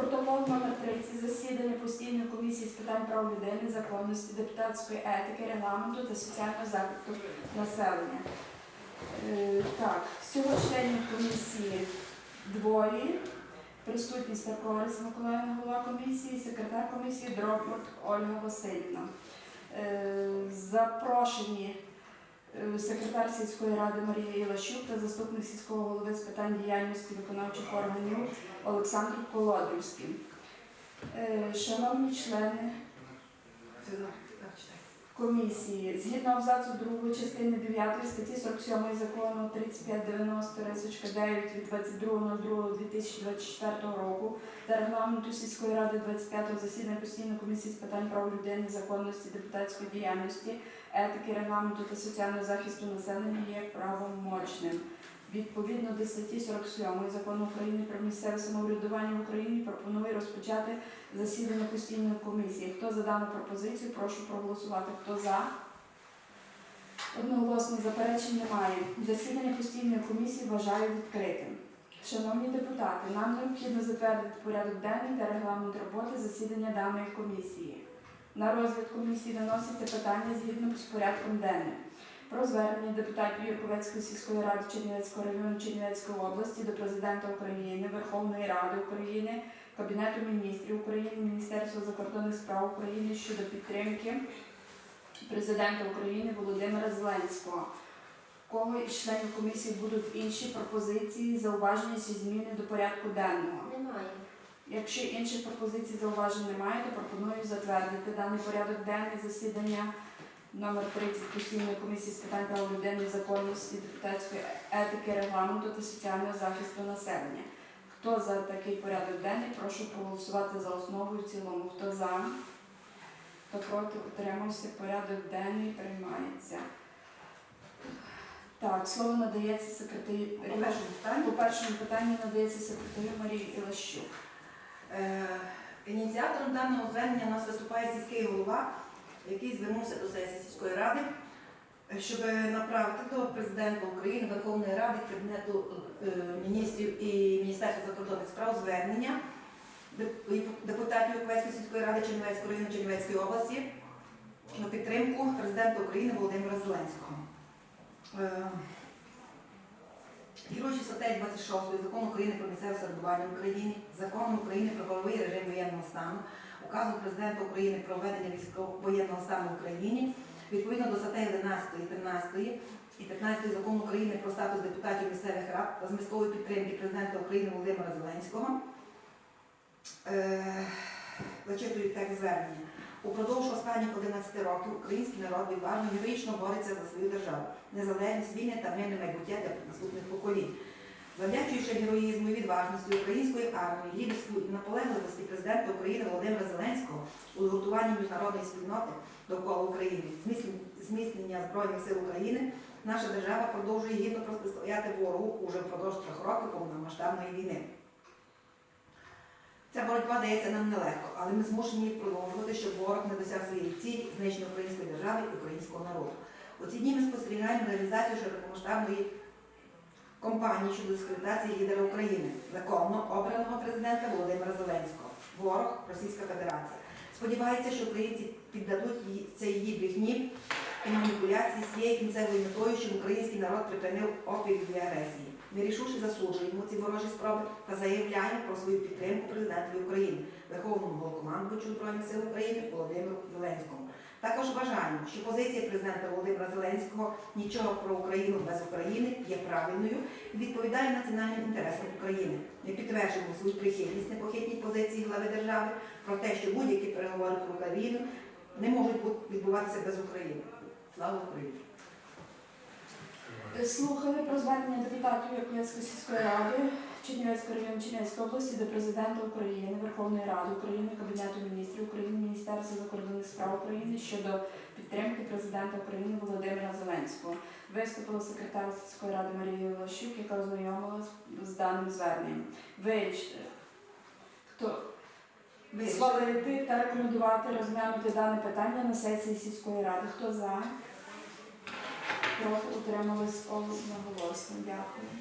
Протокол номер 30 засідання постійної комісії з питань прав людини, законності, депутатської етики, регламенту та соціального захисту населення. Е, Так, всього членів комісії двоє. Присутні Старко Лариса Миколаївна, голова комісії, секретар комісії Дробот Ольга Васильівна. Е, Запрошені секретар сільської ради Марія Ілащук та заступник сільського голови з питань діяльності виконавчих органів Олександр Колодрівський. Е, Шановні члени комісії, згідно абзацу 2 частини 9 статті 47 закону 3590 рисочка 9 від 22.02.2024 року та регламенту сільської ради 25-го засідання постійної комісії з питань прав людини, законності, депутатської діяльності, етики, регламенту та соціального захисту населення є правомочним. Відповідно до статті 47 закону України про місцеве самоврядування в Україні пропоную розпочати засідання постійної комісії. Хто за дану пропозицію, прошу проголосувати. Хто за? Одноголосно заперечень немає. Засідання постійної комісії вважаю відкритим. Шановні депутати, нам необхідно затвердити порядок денний та регламент роботи засідання даної комісії. На розгляд комісії виноситься питання згідно з порядком денним про звернення депутатів Юрковецької сільської ради Чернівецького району Чернівецької області до Президента України, Верховної Ради України, Кабінету міністрів України, Міністерства закордонних справ України щодо підтримки Президента України Володимира Зеленського. Кого із членів комісії будуть інші пропозиції, зауваження чи зміни до порядку денного? Немає. Якщо інших пропозицій зауважень немає, то пропоную затвердити даний порядок денний засідання номер 30 постійної комісії з питань прав людини, законності, депутатської етики, регламенту та соціального захисту населення. Хто за такий порядок денний, прошу проголосувати за основу і в цілому. Хто за, хто проти, утримався, порядок денний приймається. Так, слово надається секретарю. По першому питанню. По першому питанню надається секретарю Марії Ілащук. Е, Ініціатором даного звернення у нас виступає сільський голова, який звернувся до сесії сільської ради, е, щоб направити до президента України, Верховної Ради, Кабінету е, міністрів і Міністерства закордонних справ звернення депутатів Юрковецької сільської ради Чернівецького району Чернівецької області на підтримку президента України Володимира Зеленського. Е, Керуючи статтею 26 Закону України про місцеве самоврядування в Україні, Законом України про правовий режим воєнного стану, указом Президента України про введення військово-воєнного стану в Україні, відповідно до статей 11, 13 і 15 Закону України про статус депутатів місцевих рад та змістової підтримки Президента України Володимира Зеленського, е, зачитую текст звернення. Упродовж останніх 11 років український народ відважно героїчно бореться за свою державу, незалежність, вільне та мирне майбуття для наступних поколінь. Завдячуючи героїзму і відважності української армії, лідерству і наполегливості президента України Володимира Зеленського у згуртуванні міжнародної спільноти довкола України, зміцнення- Збройних сил України, наша держава продовжує гідно протистояти ворогу уже впродовж трьох років повномасштабної війни. Ця боротьба дається нам нелегко, але ми змушені продовжувати, щоб ворог не досяг своїх цілей знищення української держави і українського народу. У ці дні ми спостерігаємо реалізацію широкомасштабної кампанії щодо дискредитації лідера України, законно обраного президента Володимира Зеленського. Ворог Російська Федерація. Сподівається, що українці піддадуть її- цій її брехні і маніпуляції з цією кінцевою метою, щоб український народ припинив опір від агресії. Ми рішуче засуджуємо ці ворожі спроби та заявляємо про свою підтримку президентові України, Верховному головнокомандувачу Збройних сил України Володимиру Зеленському. Також вважаємо, що позиція президента Володимира Зеленського нічого про Україну без України є правильною і відповідає національним інтересам України. Ми підтверджуємо свою прихильність непохитній позиції глави держави про те, що будь-які переговори про Україну не можуть бу- відбуватися без України. Слава Україні! Слухали про звернення депутатів Яковлевської сільської ради Чернівецького району Чернівецької області до Президента України, Верховної Ради України, Кабінету міністрів України, Міністерства закордонних справ України щодо підтримки президента України Володимира Зеленського. Виступила секретар сільської ради Марія Лощук, яка ознайомилась з даним зверненням. Вирішити, хто схвалити та рекомендувати розглянути дане питання на сесії сільської ради. Хто за? Проти утримались одноголосно. Дякую.